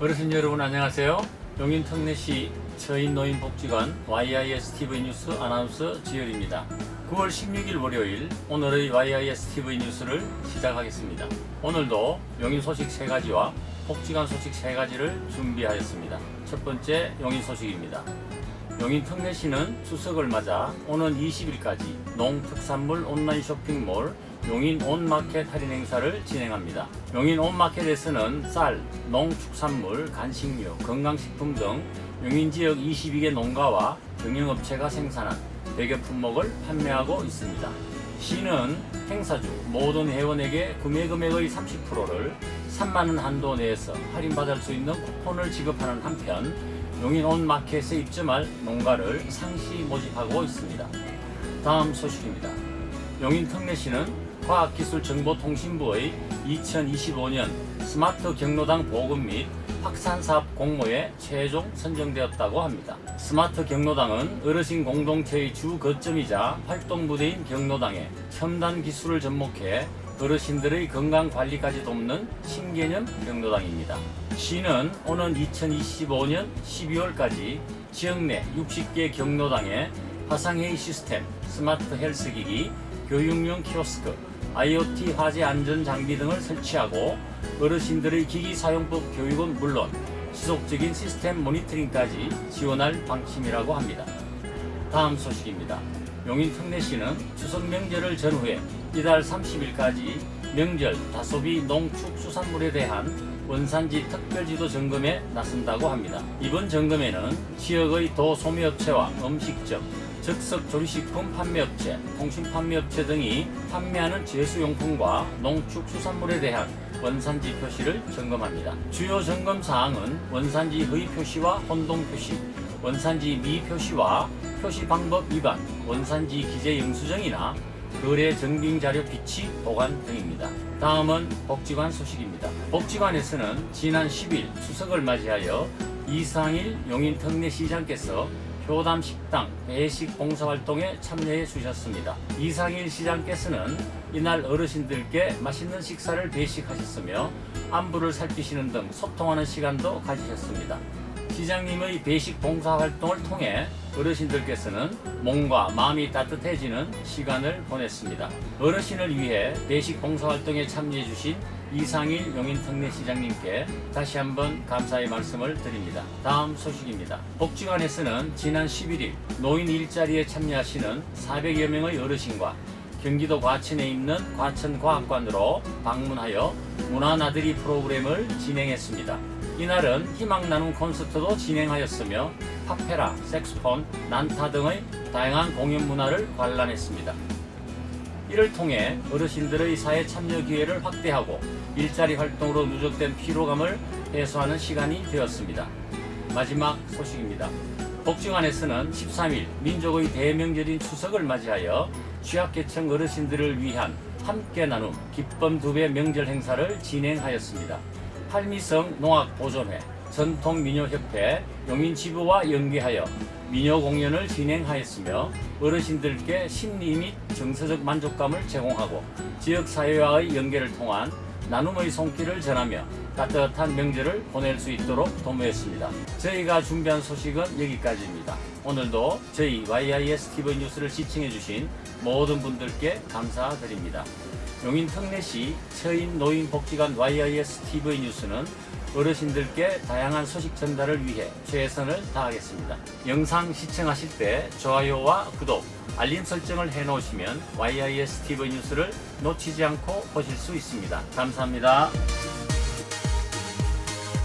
어르신 여러분 안녕하세요. 용인 특례시 처인노인복지관 YIS TV 뉴스 아나운서 지열입니다. 9월 16일 월요일 오늘의 YIS TV 뉴스를 시작하겠습니다. 오늘도 용인 소식 3가지와 복지관 소식 3가지를 준비하였습니다. 첫 번째 용인 소식입니다. 용인 특례시는 추석을 맞아 오는 20일까지 농특산물 온라인 쇼핑몰 용인 온마켓 할인 행사를 진행합니다. 용인 온마켓에서는 쌀, 농축산물, 간식료, 건강식품 등 용인 지역 22개 농가와 경영업체가 생산한 100여 품목을 판매하고 있습니다. 시는 행사주 모든 회원에게 구매 금액의 30%를 3만원 한도 내에서 할인받을 수 있는 쿠폰을 지급하는 한편 용인 온마켓에 입점할 농가를 상시 모집하고 있습니다. 다음 소식입니다. 용인 특례시는 과학기술정보통신부의 2025년 스마트 경로당 보급 및 확산 사업 공모에 최종 선정되었다고 합니다. 스마트 경로당은 어르신 공동체의 주 거점이자 활동 부대인 경로당에 첨단 기술을 접목해 어르신들의 건강 관리까지 돕는 신개념 경로당입니다. 시는 오는 2025년 12월까지 지역 내 60개 경로당에 화상회의 시스템, 스마트 헬스기기, 교육용 키오스크, IoT 화재 안전 장비 등을 설치하고 어르신들의 기기 사용법 교육은 물론 지속적인 시스템 모니터링까지 지원할 방침이라고 합니다. 다음 소식입니다. 용인 특례시는 추석 명절을 전후해 이달 30일까지 명절 다소비 농축수산물에 대한 원산지 특별지도 점검에 나선다고 합니다. 이번 점검에는 지역의 도소매업체와 음식점, 즉석 조리식품 판매업체, 통신 판매업체 등이 판매하는 제수용품과 농축수산물에 대한 원산지 표시를 점검합니다. 주요 점검 사항은 원산지 허위 표시와 혼동 표시, 원산지 미 표시와 표시 방법 위반, 원산지 기재 영수증이나 거래 증빙 자료 비치 보관 등입니다. 다음은 복지관 소식입니다. 복지관에서는 지난 10일 추석을 맞이하여 이상일 용인 특례 시장께서 효담 식당 배식 봉사활동에 참여해 주셨습니다. 이상일 시장께서는 이날 어르신들께 맛있는 식사를 배식하셨으며 안부를 살피시는 등 소통하는 시간도 가지셨습니다. 시장님의 배식 봉사 활동을 통해 어르신들께서는 몸과 마음이 따뜻해지는 시간을 보냈습니다. 어르신을 위해 배식 봉사 활동에 참여해 주신 이상일 용인 특례 시장님께 다시 한번 감사의 말씀을 드립니다. 다음 소식입니다. 복지관에서는 지난 11일 노인 일자리에 참여하시는 400여 명의 어르신과 경기도 과천에 있는 과천과학관으로 방문하여 문화나들이 프로그램을 진행했습니다. 이날은 희망 나눔 콘서트도 진행하였으며 파페라, 색소폰, 난타 등의 다양한 공연 문화를 관람했습니다. 이를 통해 어르신들의 사회 참여 기회를 확대하고 일자리 활동으로 누적된 피로감을 해소하는 시간이 되었습니다. 마지막 소식입니다. 복지관에서는 13일 민족의 대명절인 추석을 맞이하여 취약계층 어르신들을 위한 함께 나눔 기쁨 두 배 명절 행사를 진행하였습니다. 팔미성 농악보존회, 전통민요협회, 용인지부와 연계하여 민요 공연을 진행하였으며 어르신들께 심리 및 정서적 만족감을 제공하고 지역사회와의 연계를 통한 나눔의 손길을 전하며 따뜻한 명절을 보낼 수 있도록 도모했습니다. 저희가 준비한 소식은 여기까지입니다. 오늘도 저희 YIS TV 뉴스를 시청해주신 모든 분들께 감사드립니다. 용인 특례시 처인 노인 복지관 YIS TV 뉴스는 어르신들께 다양한 소식 전달을 위해 최선을 다하겠습니다. 영상 시청하실 때 좋아요와 구독, 알림 설정을 해놓으시면 YIS TV 뉴스를 놓치지 않고 보실 수 있습니다. 감사합니다.